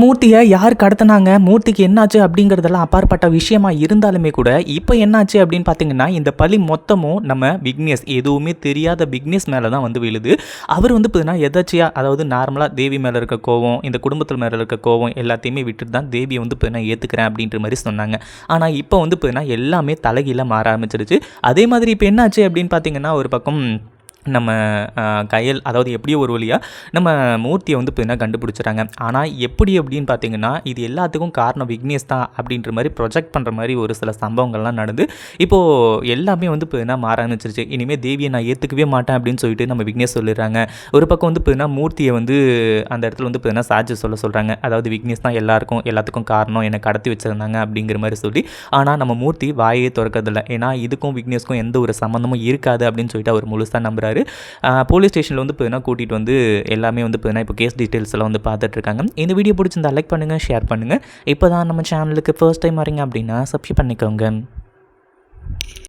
மூர்த்தியை யார் கடத்தினாங்க? மூர்த்திக்கு என்னாச்சு அப்படிங்கிறதெல்லாம் அப்பாற்பட்ட விஷயமா இருந்தாலுமே கூட இப்போ என்னாச்சு அப்படின்னு பார்த்தீங்கன்னா இந்த பழி மொத்தமும் நம்ம விக்னேஷ் எதுவுமே தெரியாத விக்னேஷ் மேலே தான் வந்து விழுது. அவர் வந்து பார்த்தீங்கன்னா எதாச்சியாக அதாவது நார்மலாக தேவி மேலே இருக்க கோவம் இந்த குடும்பத்தில் மேலே இருக்க கோவம் எல்லாத்தையுமே விட்டுட்டு தான் தேவியை வந்து பார்த்தீங்கன்னா ஏற்றுக்கிறேன் அப்படின்ற மாதிரி சொன்னாங்க. ஆனால் இப்போ வந்து பார்த்தீங்கன்னா எல்லாமே தலைகீழ மாற ஆரம்பிச்சிருச்சு. அதே மாதிரி இப்போ என்னாச்சு அப்படின்னு பார்த்தீங்கன்னா ஒரு பக்கம் நம்ம கயல் அதாவது எப்படியோ ஒரு வழியாக நம்ம மூர்த்தியை வந்து இப்போ என்ன கண்டுபிடிச்சிட்டாங்க ஆனால் எப்படி அப்படின்னு பார்த்தீங்கன்னா இது எல்லாத்துக்கும் காரணம் விக்னேஷ் தான் அப்படின்ற மாதிரி ப்ரொஜெக்ட் பண்ணுற மாதிரி ஒரு சில சம்பவங்கள்லாம் நடந்து இப்போது எல்லாமே வந்து இப்போ என்ன மாற ஆரம்பிச்சிருச்சு. இனிமேல் தேவியை நான் ஏற்றுக்கவே மாட்டேன் அப்படின்னு சொல்லிட்டு நம்ம விக்னேஷ் சொல்லிடுறாங்க. ஒரு பக்கம் வந்து இப்போ என்ன மூர்த்தியை வந்து அந்த இடத்துல வந்து இப்போ என்ன சாட்சி சொல்ல சொல்கிறாங்க அதாவது விக்னேஷ் தான் எல்லாருக்கும் எல்லாத்துக்கும் காரணம் என்னை கடத்தி வச்சுருந்தாங்க அப்படிங்கிற மாதிரி சொல்லி ஆனால் நம்ம மூர்த்தி வாயே திறக்கிறதில்ல. ஏன்னா இதுக்கும் விக்னேஷ்க்கும் எந்த ஒரு சம்மந்தமும் இருக்காது அப்படின்னு சொல்லிட்டு அவர் முழுசாக நம்புறாரு. போலீஸ் ஸ்டேஷனில் வந்து இப்போ கூட்டிகிட்டு வந்து எல்லாமே வந்து இப்போ இப்போ கேஸ் டீட்டெயில்ஸ் எல்லாம் வந்து பார்த்துட்ருக்காங்க. இந்த வீடியோ பிடிச்சிருந்தா லைக் பண்ணுங்கள் ஷேர் பண்ணுங்கள் இப்போ தான் நம்ம சேனலுக்கு ஃபர்ஸ்ட் டைம் வரீங்க அப்படின்னா சப்ஸ்கிரைப் பண்ணிக்கோங்க.